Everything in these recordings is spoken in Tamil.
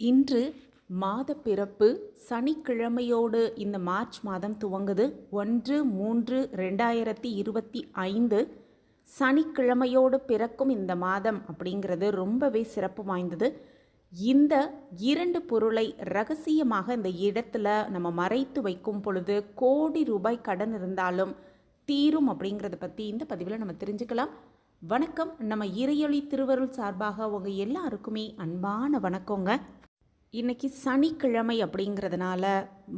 இன்று மாத பிறப்பு சனிக்கிழமையோடு இந்த மார்ச் மாதம் துவங்குது. ஒன்று மூன்று ரெண்டாயிரத்தி இருபத்தி ஐந்து சனிக்கிழமையோடு பிறக்கும் இந்த மாதம் அப்படிங்கிறது ரொம்பவே சிறப்பு வாய்ந்தது. இந்த இரண்டு பொருளை ரகசியமாக இந்த இடத்துல நம்ம மறைத்து வைக்கும் பொழுது கோடி ரூபாய் கடன் இருந்தாலும் தீரும் அப்படிங்கிறத பற்றி இந்த பதிவில் நம்ம தெரிஞ்சுக்கலாம். வணக்கம். நம்ம இறையொளி திருவருள் சார்பாக உங்க எல்லாருக்குமே அன்பான வணக்கங்க. இன்னைக்கு சனிக்கிழமை அப்படிங்கிறதுனால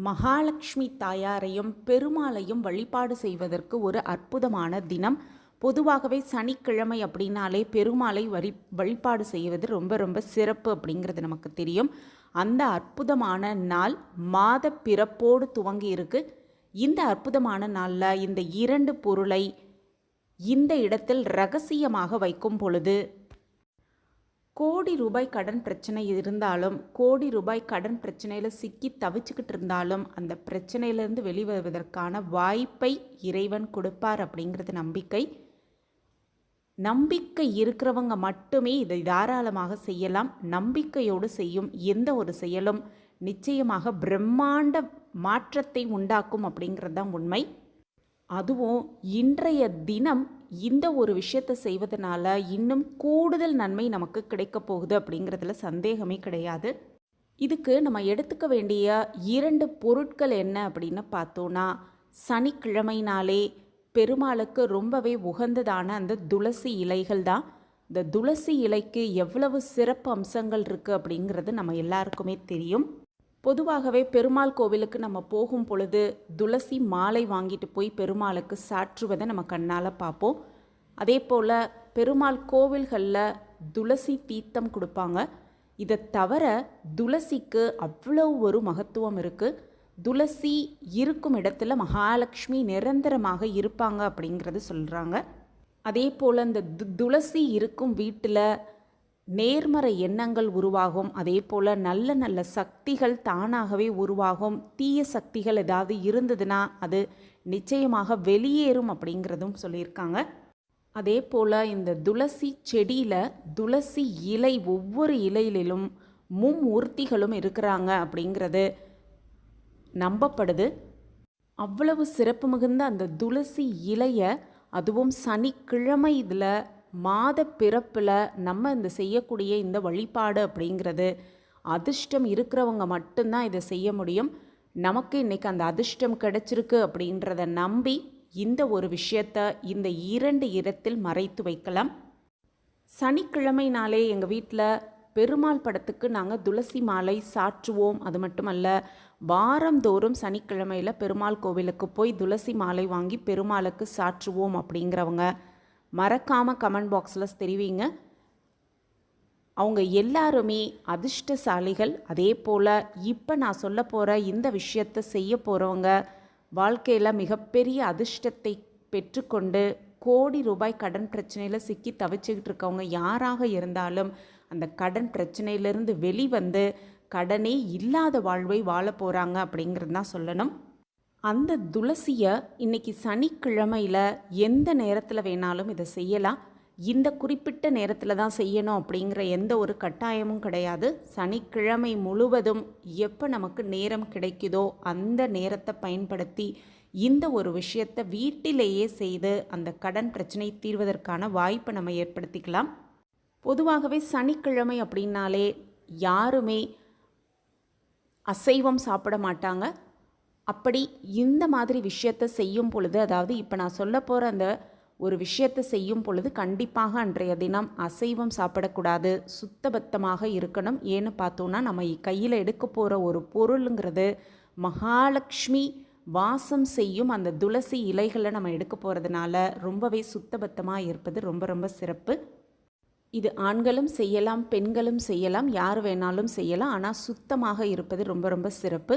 மகாலட்சுமி தாயாரையும் பெருமாளையும் வழிபாடு செய்வதற்கு ஒரு அற்புதமான தினம். பொதுவாகவே சனிக்கிழமை அப்படின்னாலே பெருமாளை வழி வழிபாடு செய்வது ரொம்ப ரொம்ப சிறப்பு அப்படிங்கிறது நமக்கு தெரியும். அந்த அற்புதமான நாள் மாத பிறப்போடு துவங்கி இருக்கு இந்த அற்புதமான நாளில் இந்த இரண்டு பொருளை இந்த இடத்தில் ரகசியமாக வைக்கும் பொழுது கோடி ரூபாய் கடன் பிரச்சனை இருந்தாலும் கோடி ரூபாய் கடன் பிரச்சனையில் சிக்கி தவிச்சுக்கிட்டு இருந்தாலும் அந்த பிரச்சனையிலேருந்து வெளிவருவதற்கான வாய்ப்பை இறைவன் கொடுப்பார் அப்படிங்கிறது நம்பிக்கை. நம்பிக்கை இருக்கிறவங்க மட்டுமே இதை தாராளமாக செய்யலாம். நம்பிக்கையோடு செய்யும் எந்த ஒரு செயலும் நிச்சயமாக பிரம்மாண்ட மாற்றத்தை உண்டாக்கும் அப்படிங்கிறது தான் உண்மை. அதுவும் இன்றைய தினம் இந்த ஒரு விஷயத்தை செய்வதனால இன்னும் கூடுதல் நன்மை நமக்கு கிடைக்க போகுது அப்படிங்கிறதுல சந்தேகமே கிடையாது. இதுக்கு நம்ம எடுத்துக்க வேண்டிய இரண்டு பொருட்கள் என்ன அப்படின்னு பார்த்தோன்னா சனிக்கிழமைனாலே பெருமாளுக்கு ரொம்பவே உகந்ததான அந்த துளசி இலைகள் தான். இந்த துளசி இலைக்கு எவ்வளவு சிறப்பு அம்சங்கள் இருக்குது அப்படிங்கிறது நம்ம எல்லாருக்குமே தெரியும். பொதுவாகவே பெருமாள் கோவிலுக்கு நம்ம போகும் பொழுது துளசி மாலை வாங்கிட்டு போய் பெருமாளுக்கு சாற்றுவதை நம்ம கண்ணால் பார்ப்போம். அதே போல் பெருமாள் கோவில்களில் துளசி தீர்த்தம் கொடுப்பாங்க. இதை தவிர துளசிக்கு அவ்வளோ ஒரு மகத்துவம் இருக்குது துளசி இருக்கும் இடத்துல மகாலட்சுமி நிரந்தரமாக இருப்பாங்க அப்படிங்கிறது சொல்கிறாங்க அதே போல் இந்த து துளசி இருக்கும் வீட்டில் நேர்மறை எண்ணங்கள் உருவாகும். அதே போல் நல்ல நல்ல சக்திகள் தானாகவே உருவாகும். தீய சக்திகள் ஏதாவது இருந்ததுன்னா அது நிச்சயமாக வெளியேறும் அப்படிங்கிறதும் சொல்லியிருக்காங்க. அதே போல் இந்த துளசி செடியில் துளசி இலை ஒவ்வொரு இலையிலும் மும்மூர்த்திகளும் இருக்கிறாங்க அப்படிங்கிறது நம்பப்படுது. அவ்வளவு சிறப்பு மிகுந்த அந்த துளசி இலையை அதுவும் சனிக்கிழமை இதில் மாத பிறப்பில் நம்ம இந்த செய்யக்கூடிய இந்த வழிபாடு அப்படிங்கிறது அதிர்ஷ்டம் இருக்கிறவங்க மட்டும்தான் இதை செய்ய முடியும். நமக்கு இன்றைக்கி அந்த அதிர்ஷ்டம் கிடைச்சிருக்கு அப்படின்றத நம்பி இந்த ஒரு விஷயத்தை இந்த இரண்டு இடத்தில் மறைத்து வைக்கலாம். சனிக்கிழமைனாலே எங்கள் வீட்டில் பெருமாள் படத்துக்கு நாங்கள் துளசி மாலை சாற்றுவோம். அது மட்டுமல்ல வாரந்தோறும் சனிக்கிழமையில் பெருமாள் கோவிலுக்கு போய் துளசி மாலை வாங்கி பெருமாளுக்கு சாற்றுவோம் அப்படிங்கிறவங்க. மறக்காமல் கமெண்ட் பாக்ஸில் தெரிவிங்க. அவங்க எல்லாருமே அதிர்ஷ்டசாலிகள். அதே போல் இப்போ நான் சொல்ல போகிற இந்த விஷயத்தை செய்ய போகிறவங்க வாழ்க்கையில் மிகப்பெரிய அதிர்ஷ்டத்தை பெற்றுக்கொண்டு கோடி ரூபாய் கடன் பிரச்சனையில் சிக்கி தவிச்சுக்கிட்டு இருக்கவங்க யாராக இருந்தாலும் அந்த கடன் பிரச்சனையிலிருந்து வெளிவந்து கடனே இல்லாத வாழ்வை வாழ போகிறாங்க அப்படிங்கிறது தான் சொல்லணும். அந்த துளசியை இன்னைக்கு சனிக்கிழமையில் எந்த நேரத்தில் வேணாலும் இதை செய்யலாம். இந்த குறிப்பிட்ட நேரத்தில் தான் செய்யணும் அப்படிங்கிற எந்த ஒரு கட்டாயமும் கிடையாது. சனிக்கிழமை முழுவதும் எப்போ நமக்கு நேரம் கிடைக்குதோ அந்த நேரத்தை பயன்படுத்தி இந்த ஒரு விஷயத்தை வீட்டிலேயே செய்து அந்த கடன் பிரச்சனை தீர்வதற்கான வாய்ப்பை நம்ம ஏற்படுத்திக்கலாம். பொதுவாகவே சனிக்கிழமை அப்படின்னாலே யாருமே அசைவம் சாப்பிட மாட்டாங்க. அப்படி இந்த மாதிரி விஷயத்தை செய்யும் பொழுது அதாவது இப்போ நான் சொல்ல போகிற அந்த ஒரு விஷயத்தை செய்யும் பொழுது கண்டிப்பாக அன்றைய தினம் அசைவம் சாப்பிடக்கூடாது சுத்தபத்தமாக இருக்கணும். ஏன்னு பார்த்தோன்னா நம்ம கையில் எடுக்க போகிற ஒரு பொருளுங்கிறது மகாலட்சுமி வாசம் செய்யும் அந்த துளசி இலைகளை நம்ம எடுக்க போகிறதுனால ரொம்பவே சுத்தபத்தமாக இருப்பது ரொம்ப ரொம்ப சிறப்பு. இது ஆண்களும் செய்யலாம் பெண்களும் செய்யலாம் யார் வேணாலும் செய்யலாம் ஆனால் சுத்தமாக இருப்பது ரொம்ப ரொம்ப சிறப்பு.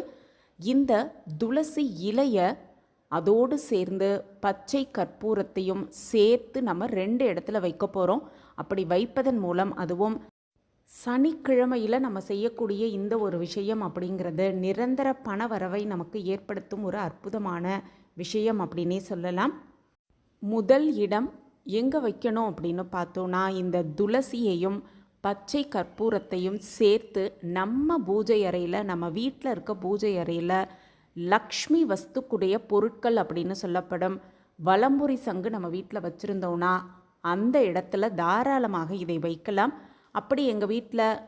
இந்த துளசி இலையை அதோடு சேர்ந்து பச்சை கற்பூரத்தையும் சேர்த்து நம்ம ரெண்டு இடத்துல வைக்க போகிறோம் அப்படி வைப்பதன் மூலம் அதுவும் சனிக்கிழமையில் நம்ம செய்யக்கூடிய இந்த ஒரு விஷயம் அப்படிங்கிறது நிரந்தர பண வரவை நமக்கு ஏற்படுத்தும் ஒரு அற்புதமான விஷயம் அப்படின்னே சொல்லலாம். முதல் இடம் எங்கே வைக்கணும் அப்படின்னு பார்த்தோன்னா இந்த துளசியையும் பச்சை கற்பூரத்தையும் சேர்த்து நம்ம பூஜை அறையில் நம்ம வீட்டில் இருக்க பூஜை அறையில் லக்ஷ்மி வஸ்துக்குடைய பொருட்கள் அப்படின்னு சொல்லப்படும். வலம்புரி சங்கு நம்ம வீட்டில் வச்சுருந்தோன்னா அந்த இடத்துல தாராளமாக இதை வைக்கலாம். அப்படி எங்கள் வீட்டில்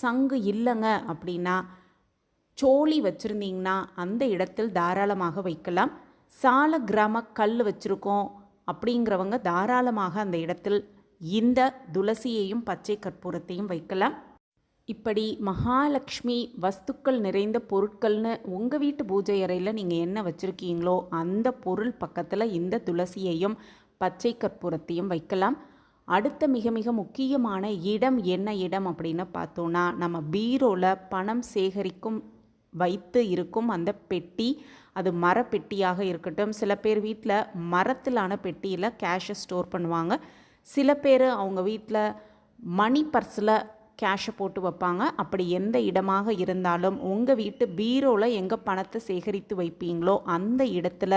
சங்கு இல்லைங்க அப்படின்னா சோழி வச்சுருந்தீங்கன்னா அந்த இடத்தில் தாராளமாக வைக்கலாம். சால கிராம கல் வச்சுருக்கோம் அப்படிங்கிறவங்க தாராளமாக அந்த இடத்தில் இந்த துளசியையும் பச்சை கற்பூரத்தையும் வைக்கலாம். இப்படி மகாலட்சுமி வஸ்துக்கள் நிறைந்த பொருட்கள்னு உங்கள் வீட்டு பூஜை அறையில் நீங்கள் என்ன வச்சுருக்கீங்களோ அந்த பொருள் பக்கத்தில் இந்த துளசியையும் பச்சை கற்பூரத்தையும் வைக்கலாம். அடுத்த மிக மிக முக்கியமான இடம் என்ன இடம் அப்படின்னு பார்த்தோன்னா நம்ம பீரோவில் பணம் சேகரிக்கும் வைத்து இருக்கும் அந்த பெட்டி அது மரப்பெட்டியாக இருக்கட்டும். சில பேர் வீட்டில் மரத்திலான பெட்டியில் கேஷை ஸ்டோர் பண்ணுவாங்க. சில பேர் அவங்க வீட்டில் மணி பர்ஸில் கேஷை போட்டு வைப்பாங்க. அப்படி எந்த இடமாக இருந்தாலும் உங்கள் வீட்டு பீரோவில் எங்கே பணத்தை சேகரித்து வைப்பீங்களோ அந்த இடத்துல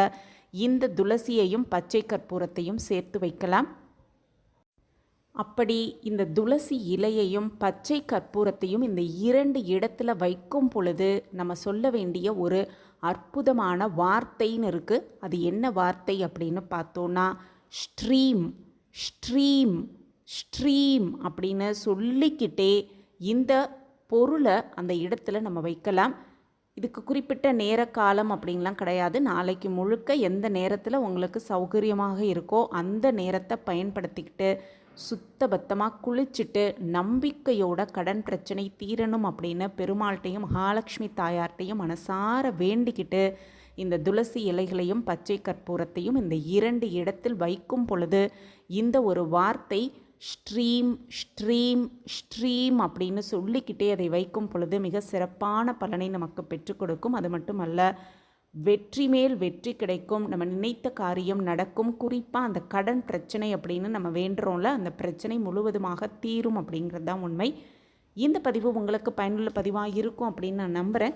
இந்த துளசியையும் பச்சை கற்பூரத்தையும் சேர்த்து வைக்கலாம். அப்படி இந்த துளசி இலையையும் பச்சை கற்பூரத்தையும் இந்த இரண்டு இடத்துல வைக்கும் பொழுது நம்ம சொல்ல வேண்டிய ஒரு அற்புதமான வார்த்தைன்னு இருக்குது அது என்ன வார்த்தை அப்படின்னு பார்த்தோன்னா ஸ்ட்ரீம் ஸ்ட்ரீம் ஸ்ட்ரீம் அப்படின்னு சொல்லிக்கிட்டே இந்த பொருளை அந்த இடத்துல நம்ம வைக்கலாம். இதுக்கு குறிப்பிட்ட நேர காலம் அப்படின்லாம் கிடையாது. நாளைக்கு முழுக்க எந்த நேரத்தில் உங்களுக்கு சௌகரியமாக இருக்கோ அந்த நேரத்தை பயன்படுத்திக்கிட்டு சுத்தபத்தமாக குளிச்சுட்டு நம்பிக்கையோட கடன் பிரச்சனை தீரணும் அப்படின்னு பெருமாள்கிட்டையும் மகாலட்சுமி தாயார்கிட்டையும் மனசார வேண்டிக்கிட்டு இந்த துளசி இலைகளையும் பச்சை கற்பூரத்தையும் இந்த இரண்டு இடத்தில் வைக்கும் பொழுது இந்த ஒரு வார்த்தை ஸ்ட்ரீம் ஸ்ட்ரீம் ஸ்ட்ரீம் அப்படின்னு சொல்லிக்கிட்டே அதை வைக்கும் பொழுது மிக சிறப்பான பலனை நமக்கு பெற்றுக் கொடுக்கும். அது மட்டுமல்ல வெற்றி மேல் வெற்றி கிடைக்கும். நம்ம நினைத்த காரியம் நடக்கும். குறிப்பாக அந்த கடன் பிரச்சனை அப்படின்னு நம்ம வேண்டுறோம்ல அந்த பிரச்சனை முழுவதுமாக தீரும் அப்படிங்கிறது தான் உண்மை. இந்த பதிவு உங்களுக்கு பயனுள்ள பதிவாக இருக்கும் அப்படின்னு நான் நம்புகிறேன்